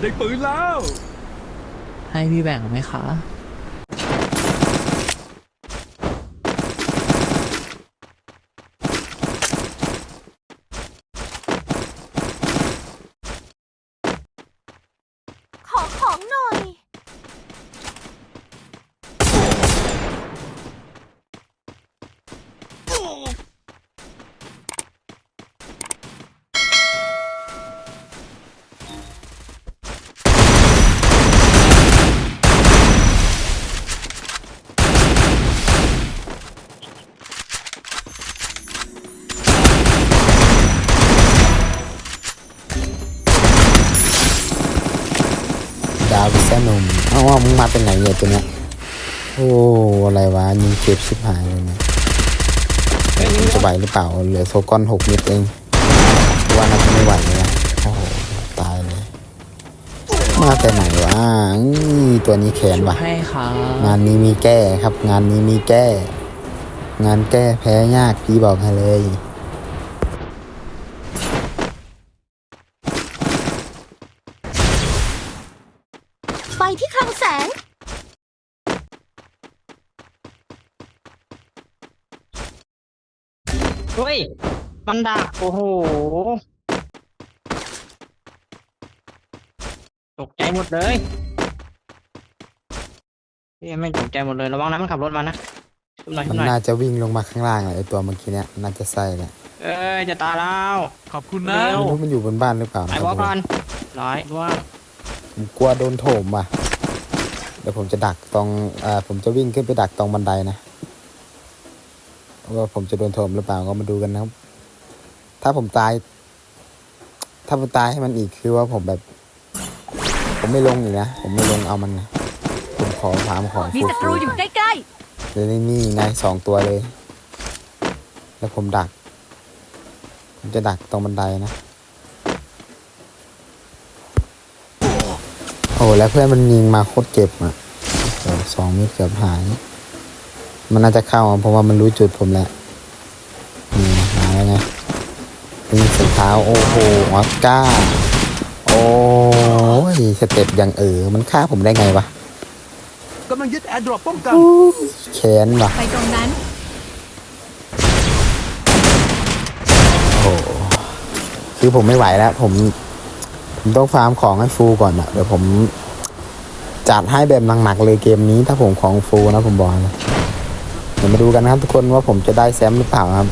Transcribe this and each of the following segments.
ได้ปืนแล้ว ให้พี่แบ่งไหมคะาวพิซซ่านมเอ้าว่ามึงมาเป็นไหนเนี่ยตัวเนี้ยโอ้อะไรวะยิงเจ็บชิบหายเลยเนี่ยมันจะไหวหรือเปล่าเหลือโซกอนหกเม็ดเองว่าน่าจะไม่ไหวเลยนะโอ้โหตายเลย มาแต่ไหนวะอื้อตัวนี้แขนว่ะให้ค่ะงานนี้มีแก้ครับ งานนี้มีแก้ งานแก้แพ้ยากพี่บอกให้เลย ไปที่คลังแสง เฮ้ยมันดักโอ้โห ตกใจหมดเลยพี่ไม่ตกใจหมดเลย ระวังนะมันขับรถมานะขึ้นหน่อยมัขึ้นนหน่อย น่าจะวิ่งลงมาข้างล่างอะไอตัวเมื่อกี้เนี่ยน่าจะใส่แหละเอ้ยจะตายแล้ว ขอบคุณนะเร็วไม่รู้มันอยู่บนบ้านหรือเปล่าไปนะบอสคก่รัอบนร้อยว่าผมกลัวโดนโถมว่ะเดี๋ยวผมจะดักตรงอ่าผมจะวิ่งขึ้นไปดักตรงบันไดนะ ว่าผมจะโดนโถมหรือเปล่าก็มาดูกันนะครับ ถ้าผมตาย ถ้าผมตายให้มันอีกคือว่าผมแบบ ผมไม่ลงอีกนะ ผมไม่ลงเอามันนะผมขอถามของมีศัตรูอยู่ใกล้เลยนี่นี่ไงสองตัวเลย แล้วผมดัก ผมจะดักตรงบันไดนะ โอ้แล้วเพื่อนมันยิงมาโคตรเจ็บอะโอ้สองเมตรเกือบหาย มันน่าจะเข้าอะเพราะว่ามันรู้จุดผมแล้วนี่มาแล้วไงยิงสีเท้าโอ้โหออสการ์โอ้ยสเต็ปอย่างเออมันฆ่าผมได้ไงวะกำลังยึดแอร์ดรอปป้องกันแค้นว่ะๆไปตรงนั้นโอ้โหคือผมไม่ไหวแล้ว ผม ผมต้องฟาร์มของให้ฟูลก่อนอะเดี๋ยวผมจัดให้แบบหนักๆเลยเกมนี้ถ้าผมของฟูลนะผมบอกเลยเดี๋ยวมาดูกันนะครับทุกคนว่าผมจะได้แซมหรือเปล่าครับ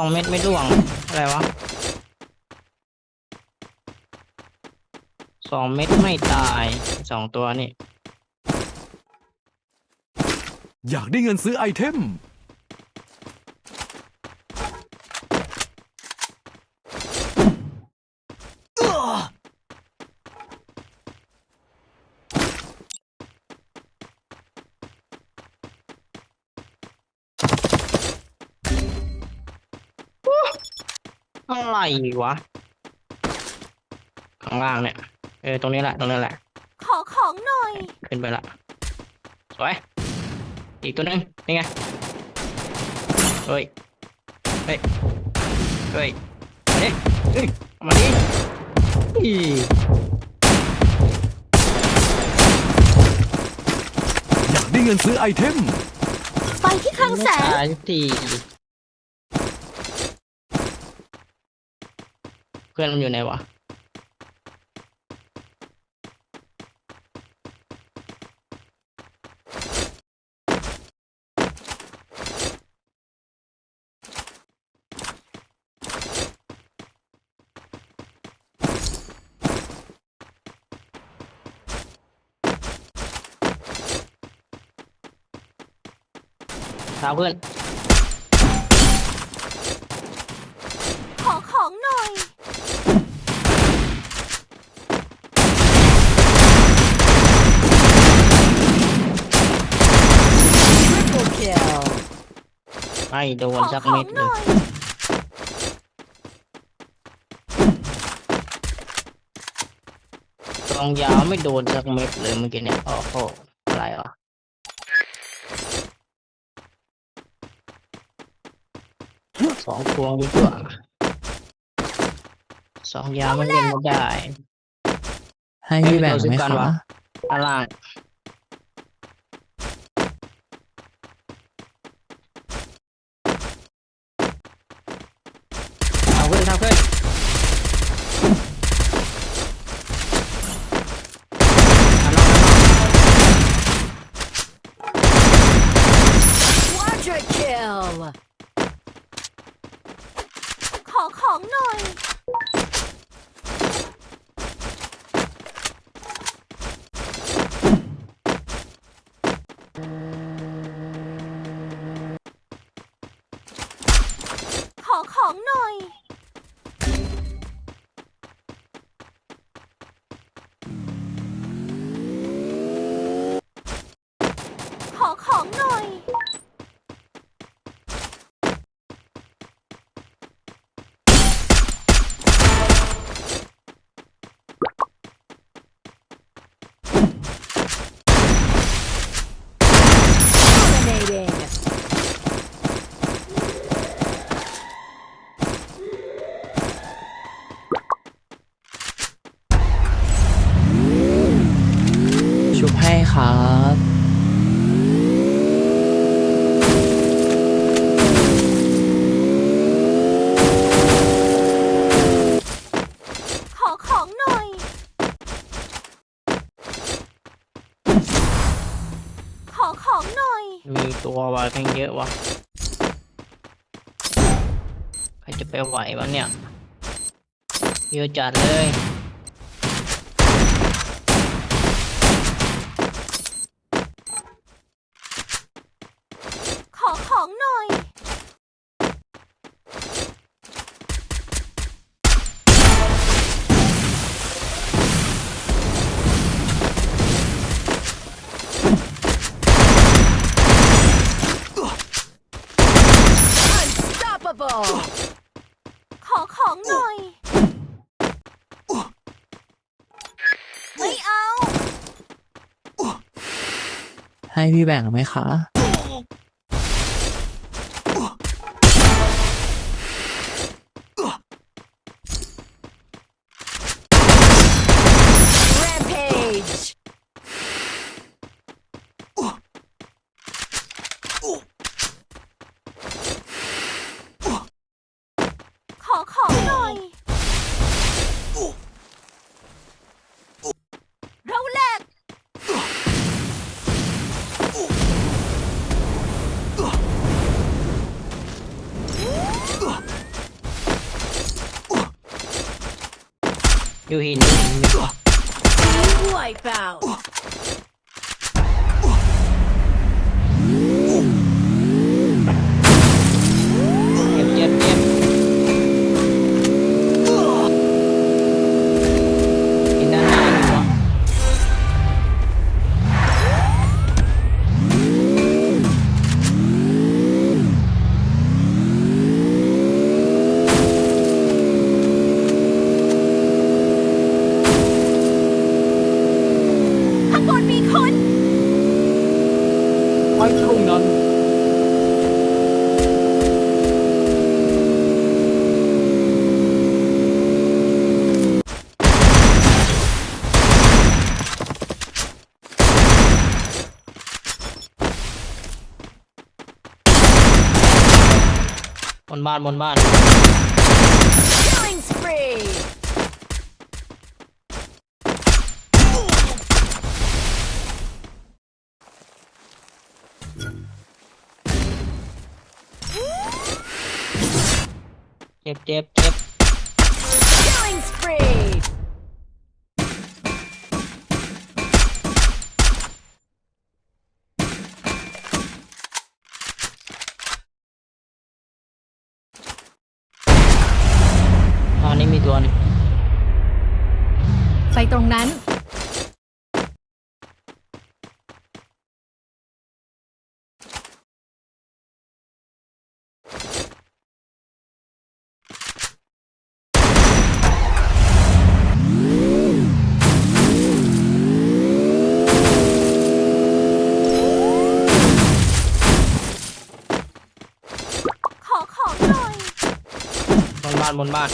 องเม็ดไม่ร่วง อะไรวะสองเม็ดไม่ตายสองตัวนี่ อยากได้เงินซื้อไอเทม อะไรวะ ข้างล่างเนี่ย เออ ตรงนี้แหละ ตรงนี้แหละ ขอของหน่อย ขึ้นไปละ สวย อีกตัวหนึงนี่ไง เฮ้ย เฮ้ย เฮ้ย เฮ้ยเฮ้ยเอามาดิอีอยากได้เงินซื้อไอเทม ไปที่คลังแสงตายสักทีเพื่อนมันอยู่ไหนวะตามเพื่อน ขอของหน่อย ไม่โดขนอสักขอเม็งดหเลน่ยอยกองยาวไม่โดนสักเม็ดเลยเมื่อกี้เนี่ยโอ้โหอะไรอะสองพวงดีกว่าสองยาวไม่เล่นไม่ได้ ให้พี่แบ่งไหมเอ้ยเดี๋ยวซื้อกันคะวะอะไรเอาขึ้นเอาขึ้นเอานอนเอานอน Quadra kill ขอของหน่อย ขอของหน่อย ขอของหน่อย ชุบให้ครับ ขอของหน่อย ขอของหน่อยัววะแม่งเยอะวะใครจะไปไหววะเนี่ย เยอะจัดเลย ขอของหน่อย ขอของหน่อย ไม่เอา ให้พี่แบ่งไหมคะ Rampage ขอของหน่อย เราแหลก อยู่หินอยู่หินอยู่ Wipeout เนบ้านบนบ้าน Killing spree เจ็บเจ็บเจ็บัวนี่ไปตรงนั้น ขอของหน่อนบ้านบนบ้าน